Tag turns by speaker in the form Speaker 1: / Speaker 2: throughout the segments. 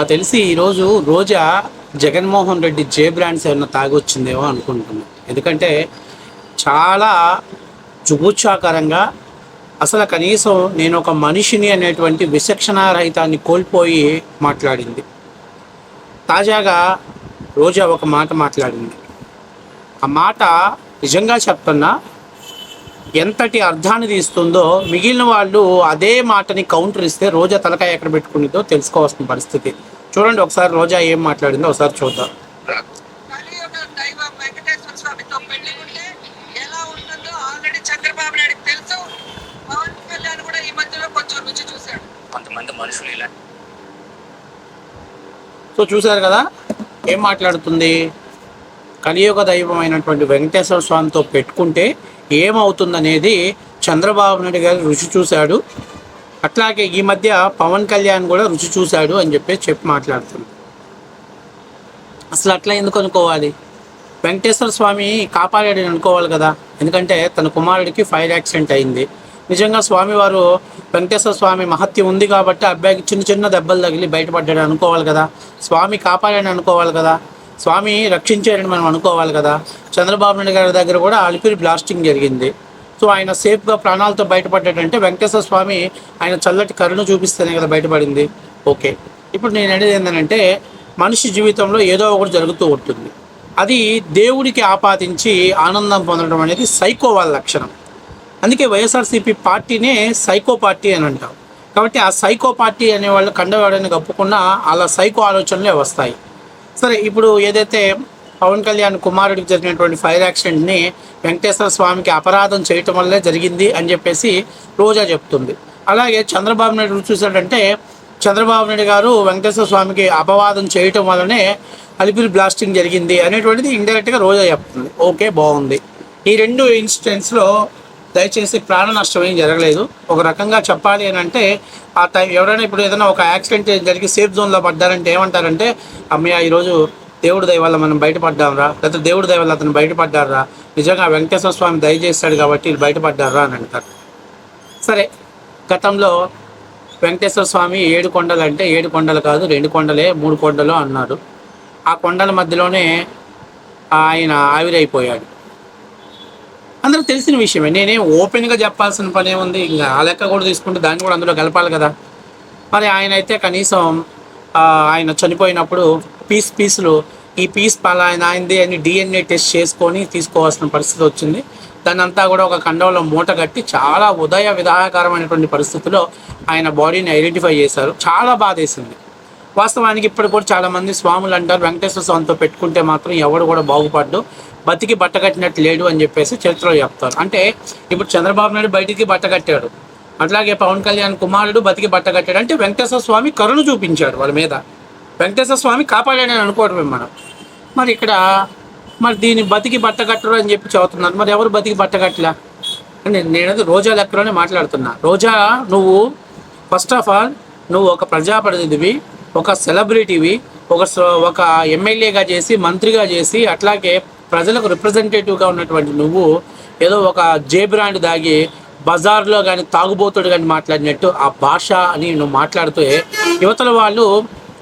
Speaker 1: నాకు తెలిసి ఈరోజు రోజా జగన్మోహన్ రెడ్డి జే బ్రాండ్స్ ఏమన్నా తాగొచ్చిందేమో అనుకుంటున్నాను ఎందుకంటే చాలా జుగుచ్చాకరంగా అసలు కనీసం నేను ఒక మనిషిని అనేటువంటి విచక్షణారహితాన్ని కోల్పోయి మాట్లాడింది. తాజాగా రోజా ఒక మాట మాట్లాడింది. ఆ మాట నిజంగా చెప్తున్నా ఎంతటి అర్థాన్ని తీస్తుందో మిగిలిన వాళ్ళు అదే మాటని కౌంటర్ ఇస్తే రోజా తలకాయ ఎక్కడ పెట్టుకునిదో తెలుసుకోవాల్సిన పరిస్థితి. చూడండి ఒకసారి రోజా ఏం మాట్లాడిందో ఒకసారి చూద్దాం.
Speaker 2: కలియుగ దైవం వెంకటేశ్వర స్వామితో పెళ్ళి ఉంటే ఎలా ఉంటుందో ఆల్రెడీ చంద్రబాబు నాయుడు తెలుసు. పవన్ కళ్యాణ్ కూడా ఈ మధ్యలో కొంచెం రుచి చూశాడు.
Speaker 3: కొంతమంది మనుషులు ఇలా.
Speaker 1: సో చూశారు కదా? ఏం మాట్లాడుతుంది? కలియుగ దైవమైనటువంటి వెంకటేశ్వర స్వామితో పెట్టుకుంటే ఏమవుతుందనేది చంద్రబాబు నాయుడు గారు రుచి చూశాడు. అట్లాగే ఈ మధ్య పవన్ కళ్యాణ్ కూడా రుచి చూశాడు అని చెప్పేసి చెప్పి మాట్లాడుతుంది అసలు అట్లా ఎందుకు అనుకోవాలి? వెంకటేశ్వర స్వామి కాపాడాడని అనుకోవాలి కదా. ఎందుకంటే తన కుమారుడికి ఫైర్ యాక్సిడెంట్ అయింది. నిజంగా స్వామివారు వెంకటేశ్వర స్వామి మహత్యం ఉంది కాబట్టి అబ్బాయికి చిన్న చిన్న దెబ్బలు తగిలి బయటపడ్డాడు అనుకోవాలి కదా. స్వామి కాపాడని అనుకోవాలి కదా. స్వామి రక్షించారని మనం అనుకోవాలి కదా. చంద్రబాబు నాయుడు గారి దగ్గర కూడా అలిపిరి బ్లాస్టింగ్ జరిగింది. సో ఆయన సేఫ్గా ప్రాణాలతో బయటపడ్డాడంటే వెంకటేశ్వర స్వామి ఆయన చల్లటి కరుణ చూపిస్తేనే కదా బయటపడింది. ఓకే. ఇప్పుడు నేను అనేది ఏంటంటే మనిషి జీవితంలో ఏదో ఒకటి జరుగుతూ ఉంటుంది. అది దేవుడికి ఆపాదించి ఆనందం పొందడం అనేది సైకో వాళ్ళ లక్షణం. అందుకే వైఎస్ఆర్సీపీ పార్టీనే సైకో పార్టీ అని అంటాం. కాబట్టి ఆ సైకో పార్టీ అనే వాళ్ళు కండవాడని కప్పుకున్నా అలా సైకో ఆలోచనలే వస్తాయి. సరే ఇప్పుడు ఏదైతే పవన్ కళ్యాణ్ కుమారుడికి జరిగినటువంటి ఫైర్ యాక్సిడెంట్ని వెంకటేశ్వర స్వామికి అపరాధం చేయటం వల్లే జరిగింది అని చెప్పేసి రోజా చెప్తుంది. అలాగే చంద్రబాబు నాయుడు చూసాడంటే చంద్రబాబు నాయుడు గారు వెంకటేశ్వర స్వామికి అపవాదం చేయటం వల్లనే అలిపిరి బ్లాస్టింగ్ జరిగింది అనేటువంటిది ఇండైరెక్ట్గా రోజా చెప్తుంది. ఓకే బాగుంది. ఈ రెండు ఇన్సిడెంట్స్లో దయచేసి ప్రాణ నష్టం ఏం జరగలేదు. ఒక రకంగా చెప్పాలి అని అంటే ఆ టైం ఎవరైనా ఇప్పుడు ఏదైనా ఒక యాక్సిడెంట్ జరిగి సేఫ్ జోన్లో పడ్డారంటే ఏమంటారంటే అమ్మయ్య ఈరోజు దేవుడి దయ వల్ల మనం బయటపడ్డాంరా లేకపోతే దేవుడి దయ వల్ల అతను బయటపడ్డారా నిజంగా వెంకటేశ్వర స్వామి దయచేస్తాడు కాబట్టి బయటపడ్డారా అని అంటారు. సరే గతంలో వెంకటేశ్వర స్వామి ఏడు కొండలు అంటే ఏడు కొండలు కాదు రెండు కొండలే మూడు కొండలు అన్నారు ఆ కొండల మధ్యలోనే ఆయన ఆవిరైపోయాడు. అందరూ తెలిసిన విషయమే. నేనేం ఓపెన్గా చెప్పాల్సిన పని ఏముంది ఇంకా ఆ లెక్క కూడా తీసుకుంటే దాన్ని కూడా అందులో కలపాలి కదా. మరి ఆయన అయితే కనీసం ఆయన చనిపోయినప్పుడు పీస్ పీసులు ఈ పీస్ పలాయన ఆయనది అని డిఎన్ఏ టెస్ట్ చేసుకొని తీసుకోవాల్సిన పరిస్థితి వచ్చింది. దాన్ని అంతా కూడా ఒక కండంలో మూట కట్టి చాలా ఉదయ విధాయకరమైనటువంటి పరిస్థితిలో ఆయన బాడీని ఐడెంటిఫై చేశారు. చాలా బాధేసింది. వాస్తవానికి ఇప్పుడు కూడా చాలా మంది స్వాములు అంటారు వెంకటేశ్వర స్వామితో పెట్టుకుంటే మాత్రం ఎవడు కూడా బాగుపడ్డు. బతికి బట్ట కట్టినట్టు లేడు అని చెప్పేసి చరిత్రలో చెప్తారు. అంటే ఇప్పుడు చంద్రబాబు నాయుడు బయటికి బట్ట కట్టాడు. అట్లాగే పవన్ కళ్యాణ్ కుమారుడు బతికి బట్ట కట్టాడు. అంటే వెంకటేశ్వర స్వామి కరుణ చూపించాడు వాళ్ళ మీద. వెంకటేశ్వర స్వామి కాపాడాడని అనుకోవడమే మనం. మరి ఇక్కడ మరి దీన్ని బతికి బట్ట కట్టరు అని చెప్పి చదువుతున్నారు మరి ఎవరు బతికి బట్ట అంటే నేను నేనది రోజా లెక్కలోనే మాట్లాడుతున్నా. రోజా నువ్వు ఫస్ట్ ఆఫ్ ఆల్ నువ్వు ఒక ప్రజాప్రతినిధివి. ఒక సెలబ్రిటీవి ఒక ఒక ఎమ్మెల్యేగా చేసి మంత్రిగా చేసి అట్లాగే ప్రజలకు రిప్రజెంటేటివ్గా ఉన్నటువంటి నువ్వు ఏదో ఒక జే బ్రాండ్ దాగి బజార్లో కానీ తాగుబోతుడు కానీ మాట్లాడినట్టు ఆ భాష అని నువ్వు మాట్లాడుతూ యువతల వాళ్ళు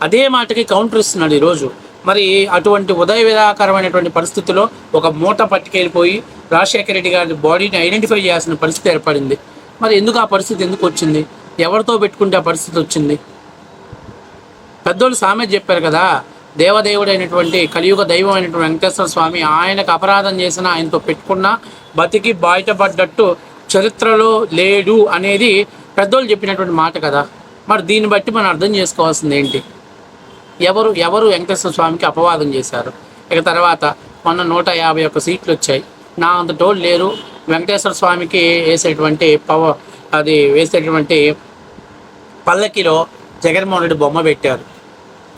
Speaker 1: అదే మాటకి కౌంటర్ ఇస్తున్నాడు ఈరోజు. మరి అటువంటి ఉదయ విధాకరమైనటువంటి పరిస్థితిలో ఒక మూట పట్టుకెళ్ళిపోయి రాజశేఖర రెడ్డి గారి బాడీని ఐడెంటిఫై చేయాల్సిన పరిస్థితి ఏర్పడింది. మరి ఎందుకు ఆ పరిస్థితి ఎందుకు వచ్చింది? ఎవరితో పెట్టుకుంటే ఆ పరిస్థితి వచ్చింది? పెద్దోళ్ళు సామెత చెప్పారు కదా దేవదేవుడైనటువంటి కలియుగ దైవం అయినటువంటి వెంకటేశ్వర స్వామి ఆయనకు అపరాధం చేసిన ఆయనతో పెట్టుకున్న బతికి బయటపడ్డట్టు చరిత్రలో లేడు అనేది పెద్దోళ్ళు చెప్పినటువంటి మాట కదా. మరి దీన్ని బట్టి మనం అర్థం చేసుకోవాల్సింది ఏంటి? ఎవరు ఎవరు వెంకటేశ్వర స్వామికి అపవాదం చేశారు? ఇక తర్వాత మొన్న నూట యాభై ఒక్క సీట్లు వచ్చాయి. నా అంత టోల్ లేరు. వెంకటేశ్వర స్వామికి వేసేటువంటి పవ అది వేసేటువంటి పల్లకిలో జగన్మోహన్ రెడ్డి బొమ్మ పెట్టారు.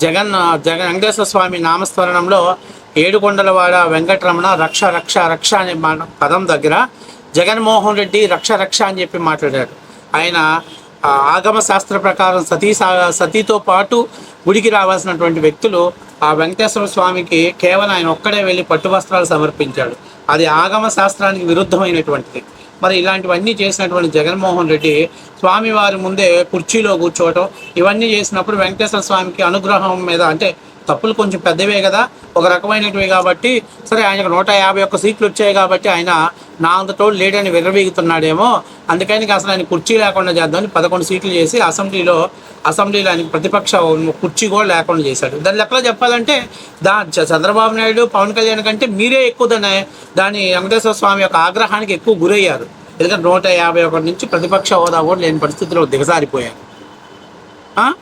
Speaker 1: జగన్ జగన్ వెంకటేశ్వర స్వామి నామస్మరణంలో ఏడుకొండలవాడ వెంకటరమణ రక్ష రక్ష రక్ష అనే పదం దగ్గర జగన్మోహన్ రెడ్డి రక్ష రక్ష అని చెప్పి మాట్లాడాడు ఆయన ఆగమ శాస్త్ర ప్రకారం సతీ సా- సతీతో పాటు గుడికి రావాల్సినటువంటి వ్యక్తులు ఆ వెంకటేశ్వర స్వామికి కేవలం ఆయన ఒక్కడే వెళ్ళి పట్టు వస్త్రాలు సమర్పించాడు. అది ఆగమ శాస్త్రానికి విరుద్ధమైనటువంటిది. మరి ఇలాంటివన్నీ చేసినటువంటి జగన్మోహన్ రెడ్డి స్వామివారి ముందే కుర్చీలో కూర్చోవటం ఇవన్నీ చేసినప్పుడు వెంకటేశ్వర స్వామికి అనుగ్రహం మీద అంటే తప్పులు కొంచెం పెద్దవే కదా. ఒక రకమైనటివి కాబట్టి సరే ఆయనకు నూట యాభై ఒక్క సీట్లు వచ్చాయి కాబట్టి ఆయన నా అంతటోడు లేడని విర్రవీగుతున్నాడేమో. అందుకని అసలు ఆయన కుర్చీ లేకుండా చేద్దామని పదకొండు సీట్లు చేసి అసెంబ్లీలో అసెంబ్లీలో ఆయన ప్రతిపక్ష కుర్చీ కూడా లేకుండా చేశాడు. దాని లెక్కలో చెప్పాలంటే దా చ- చంద్రబాబు నాయుడు పవన్ కళ్యాణ్ కంటే మీరే ఎక్కువ దాని దాని వెంకటేశ్వర స్వామి యొక్క ఆగ్రహానికి ఎక్కువ గురయ్యారు. ఎందుకంటే నూట యాభై ఒకటి నుంచి ప్రతిపక్ష హోదా కూడా లేని పరిస్థితిలో దిగజారిపోయారు. ఆ?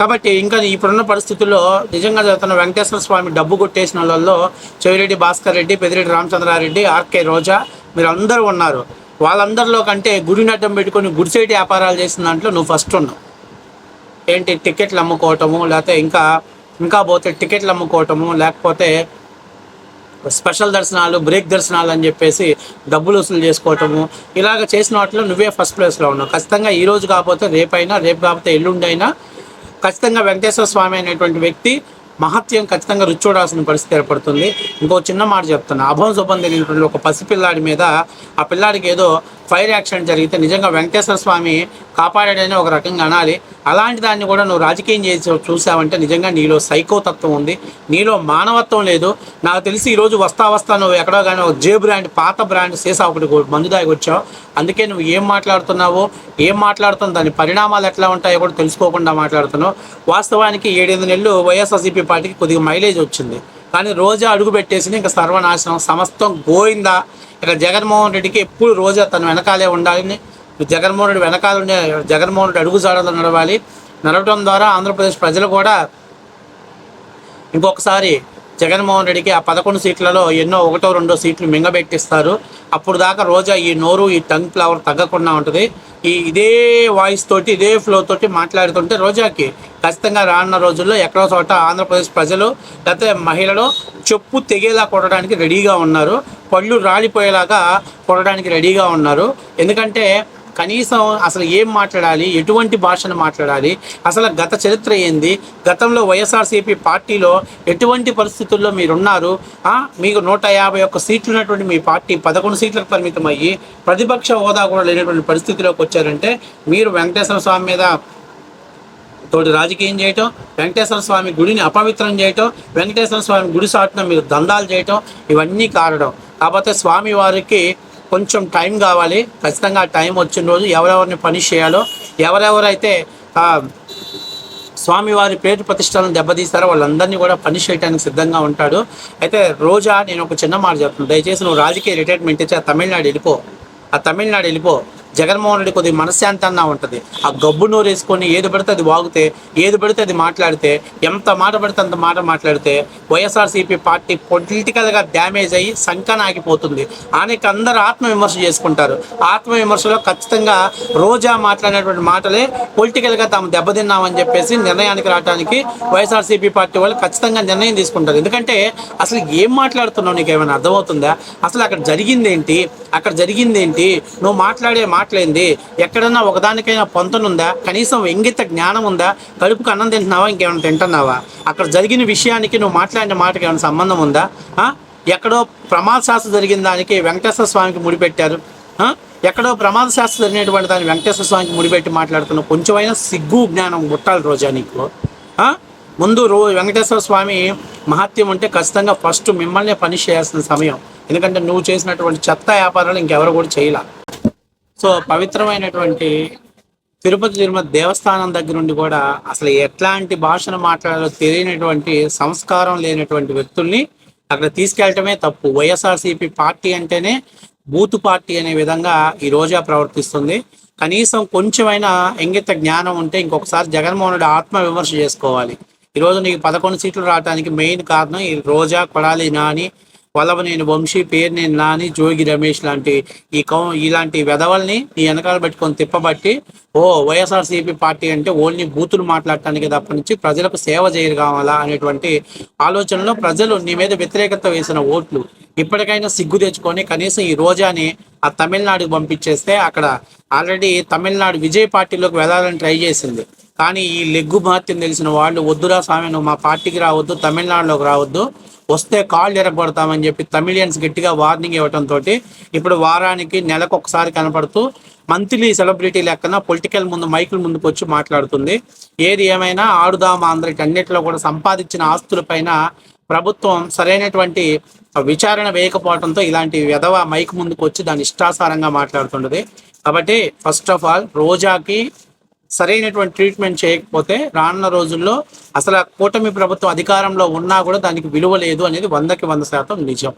Speaker 1: కాబట్టి ఇంకా ఇప్పుడున్న పరిస్థితుల్లో నిజంగా జరుగుతున్న వెంకటేశ్వర స్వామి డబ్బు కొట్టేసిన వాళ్ళల్లో చెవిరెడ్డి భాస్కర్ రెడ్డి పెదిరెడ్డి రామచంద్రారెడ్డి ఆర్కే రోజా మీరు అందరూ ఉన్నారు. వాళ్ళందరిలో కంటే గుడినడ్డం పెట్టుకొని గుడిసేటి వ్యాపారాలు చేసిన దాంట్లో నువ్వు ఫస్ట్ ఉన్నావు. ఏంటి టికెట్లు అమ్ముకోవటము లేకపోతే ఇంకా ఇంకా పోతే టికెట్లు అమ్ముకోవటము లేకపోతే స్పెషల్ దర్శనాలు బ్రేక్ దర్శనాలు అని చెప్పేసి డబ్బులు వసూలు చేసుకోవటము ఇలాగ చేసిన వాటిలో నువ్వే ఫస్ట్ ప్లేస్లో ఉన్నావు. ఖచ్చితంగా ఈ రోజు కాకపోతే రేపైనా రేపు కాకపోతే ఎల్లుండైనా ఖచ్చితంగా వెంకటేశ్వర స్వామి అనేటువంటి వ్యక్తి మహత్యం ఖచ్చితంగా రుచి చూడాల్సిన పరిస్థితి ఏర్పడుతుంది. ఇంకో చిన్న మాట చెప్తున్నా. అభం శుభం తెలియనటువంటి ఒక పసిపిల్లాడి మీద ఆ పిల్లాడికి ఏదో ఫైర్ యాక్సిడెంట్ జరిగితే నిజంగా వెంకటేశ్వర స్వామి కాపాడాడని ఒక రకంగా అనాలి. అలాంటి దాన్ని కూడా నువ్వు రాజకీయం చేసి చూసావంటే నిజంగా నీలో సైకోతత్వం ఉంది. నీలో మానవత్వం లేదు. నాకు తెలిసి ఈరోజు వస్తా వస్తా నువ్వు ఎక్కడో కానీ ఒక జే బ్రాండ్ పాత బ్రాండ్ సీసా ఒకటి మందు దాగి వచ్చావు. అందుకే నువ్వు ఏం మాట్లాడుతున్నావో ఏం మాట్లాడుతున్నావు దాని పరిణామాలు ఎట్లా ఉంటాయో కూడా తెలుసుకోకుండా మాట్లాడుతున్నావు. వాస్తవానికి ఏడెనిమిది నెలలు వైఎస్ఆర్సీపీ పార్టీకి కొద్దిగా మైలేజ్ వచ్చింది. కానీ రోజా అడుగు పెట్టేసింది ఇంకా సర్వనాశనం. సమస్తం గోయిందా? ఇక జగన్మోహన్ రెడ్డికి ఎప్పుడు రోజా తన వెనకాలే ఉండాలని జగన్మోహన్ రెడ్డి వెనకాల ఉండే జగన్మోహన్ రెడ్డి నడవాలి. నడవడం ద్వారా ఆంధ్రప్రదేశ్ ప్రజలు కూడా ఇంకొకసారి జగన్మోహన్ రెడ్డికి ఆ పదకొండు సీట్లలో ఎన్నో ఒకటో రెండో సీట్లు మింగబెట్టిస్తారు. అప్పుడు దాకా రోజా ఈ నోరు ఈ టంగ్ ఫ్లవర్ తగ్గకుండా ఉంటుంది. ఈ ఇదే వాయిస్ తోటి ఇదే ఫ్లో తోటి మాట్లాడుతుంటే రోజాకి ఖచ్చితంగా రానున్న రోజుల్లో ఎక్కడో చోట ఆంధ్రప్రదేశ్ ప్రజలు లేకపోతే మహిళలు చెప్పు తెగేలా కొట్టడానికి రెడీగా ఉన్నారు. పళ్ళు రాలిపోయేలాగా కొట్టడానికి రెడీగా ఉన్నారు. ఎందుకంటే కనీసం అసలు ఏం మాట్లాడాలి? ఎటువంటి భాషను మాట్లాడాలి? అసలు గత చరిత్ర ఏంది? గతంలో వైఎస్ఆర్సీపీ పార్టీలో ఎటువంటి పరిస్థితుల్లో మీరున్నారు? మీకు నూట యాభై ఒక్క సీట్లు ఉన్నటువంటి మీ పార్టీ పదకొండు సీట్లకు పరిమితం అయ్యి ప్రతిపక్ష హోదా కూడా లేనటువంటి పరిస్థితిలోకి వచ్చారంటే మీరు వెంకటేశ్వర స్వామి మీద తోటి రాజకీయం చేయటం వెంకటేశ్వర స్వామి గుడిని అపవిత్రం చేయటం వెంకటేశ్వర స్వామి గుడి సాటున మీరు దందాలు చేయటం ఇవన్నీ కారణం. కాకపోతే స్వామి వారికి కొంచెం టైం కావాలి. ఖచ్చితంగా ఆ టైం వచ్చిన రోజు ఎవరెవరిని పనిష్ చేయాలో ఎవరెవరైతే స్వామివారి పేరు ప్రతిష్టలను దెబ్బతీస్తారో వాళ్ళందరినీ కూడా పనిష్ చేయడానికి సిద్ధంగా ఉంటాడు. అయితే రోజా నేను ఒక చిన్న మాట చెప్తున్నాను దయచేసి నువ్వు రాజకీయ రిటైర్మెంట్ ఇచ్చి ఆ తమిళనాడు వెళ్ళిపో. ఆ తమిళనాడు వెళ్ళిపో. జగన్మోహన్ రెడ్డి కొద్దిగా మనశ్శాంతి ఉంటుంది. ఆ గబ్బు నోరు వేసుకొని ఏది పడితే అది వాగితే ఏది పడితే అది మాట్లాడితే ఎంత మాట పడితే అంత మాట మాట్లాడితే వైఎస్ఆర్సీపీ పార్టీ పొలిటికల్గా డ్యామేజ్ అయ్యి సంకన ఆగిపోతుంది. ఆయనకి అందరూ ఆత్మవిమర్శ చేసుకుంటారు. ఆత్మవిమర్శలో ఖచ్చితంగా రోజా మాట్లాడినటువంటి మాటలే పొలిటికల్గా తాము దెబ్బతిన్నామని చెప్పేసి నిర్ణయానికి రావడానికి వైఎస్ఆర్సీపీ పార్టీ వాళ్ళు ఖచ్చితంగా నిర్ణయం తీసుకుంటారు. ఎందుకంటే అసలు ఏం మాట్లాడుతున్నావు నీకు ఏమైనా అర్థమవుతుందా? అసలు అక్కడ జరిగిందేంటి? అక్కడ జరిగింది ఏంటి నువ్వు మాట్లాడే మాట మాటలేంది ఎక్కడన్నా ఒకదానికైనా పొంతనుందా? కనీసం ఇంగిత జ్ఞానం ఉందా కడుపుకు అన్నం తింటున్నావా? ఇంకేమైనా తింటున్నావా? అక్కడ జరిగిన విషయానికి నువ్వు మాట్లాడిన మాటకి ఏమైనా సంబంధం ఉందా? ఎక్కడో ప్రమాద శాస్త్ర జరిగిన దానికి వెంకటేశ్వర స్వామికి ముడిపెట్టారు ఎక్కడో ప్రమాద శాస్త్ర జరిగినటువంటి దాన్ని వెంకటేశ్వర స్వామికి ముడిపెట్టి మాట్లాడుతున్నావు కొంచెమైనా సిగ్గు జ్ఞానం గుట్టాలి రోజా నీకు. ముందు రో వెంకటేశ్వర స్వామి మహత్యం ఉంటే ఖచ్చితంగా ఫస్ట్ మిమ్మల్నే పని చేయాల్సిన సమయం. ఎందుకంటే నువ్వు చేసినటువంటి చెత్త వ్యాపారాలు ఇంకెవరు కూడా చేయలే. సో పవిత్రమైనటువంటి తిరుపతి తిరుమల దేవస్థానం దగ్గర నుండి కూడా అసలు ఎట్లాంటి భాషను మాట్లాడాలో తెలియనటువంటి సంస్కారం లేనటువంటి వ్యక్తుల్ని అక్కడ తీసుకెళ్ళటమే తప్పు. వైఎస్ఆర్సీపీ పార్టీ అంటేనే బూతు పార్టీ అనే విధంగా ఈ రోజా ప్రవర్తిస్తుంది. కనీసం కొంచెమైనా ఇంగిత జ్ఞానం ఉంటే ఇంకొకసారి జగన్మోహన్ రెడ్డి ఆత్మ విమర్శ చేసుకోవాలి ఈరోజు నీకు పదకొండు సీట్లు రావడానికి మెయిన్ కారణం ఈ రోజా కొడాలి నాని వల్లభనేని వంశీ పేరునేని నాని జోగి రమేష్ లాంటి ఈ కౌ ఇలాంటి వెధవల్ని ఈ వెనకాల పెట్టుకొని తిప్పబట్టి ఓ వైఎస్ఆర్సీపీ పార్టీ అంటే ఓన్లీ బూతులు మాట్లాడటానికి తప్ప నుంచి ప్రజలకు సేవ చేయరు కావాలా అనేటువంటి ఆలోచనలో ప్రజలు నీ మీద వ్యతిరేకత వేసిన ఓట్లు ఇప్పటికైనా సిగ్గు తెచ్చుకొని కనీసం ఈ రోజాని ఆ తమిళనాడుకు పంపించేస్తే అక్కడ ఆల్రెడీ తమిళనాడు విజయ్ పార్టీలోకి వెళ్ళాలని ట్రై చేసింది. కానీ ఈ లెగ్గు మహత్యం తెలిసిన వాళ్ళు వద్దురా స్వామి నువ్వు మా పార్టీకి రావద్దు తమిళనాడులోకి రావద్దు వస్తే కాళ్ళు ఎరగొడతామని చెప్పి తమిళియన్స్ గట్టిగా వార్నింగ్ ఇవ్వడంతో ఇప్పుడు వారానికి నెలకు ఒకసారి కనపడుతూ మంత్లీ సెలబ్రిటీ లెక్కన పొలిటికల్ ముందు మైకుల ముందుకు వచ్చి మాట్లాడుతుంది. ఏది ఏమైనా ఆడుదాం ఆంధ్రకి అన్నిటిలో కూడా సంపాదించిన ఆస్తులపైన ప్రభుత్వం సరైనటువంటి విచారణ వేయకపోవడంతో ఇలాంటి విధవ మైక్ ముందుకు వచ్చి దాని ఇష్టాసారంగా మాట్లాడుతుండదు కాబట్టి ఫస్ట్ ఆఫ్ ఆల్ రోజాకి సరైనటువంటి ట్రీట్మెంట్ చేయకపోతే రానున్న రోజుల్లో అసలు ఆ కూటమి ప్రభుత్వం అధికారంలో ఉన్నా కూడా దానికి విలువ లేదు అనేది వందకి వంద శాతం నిజం.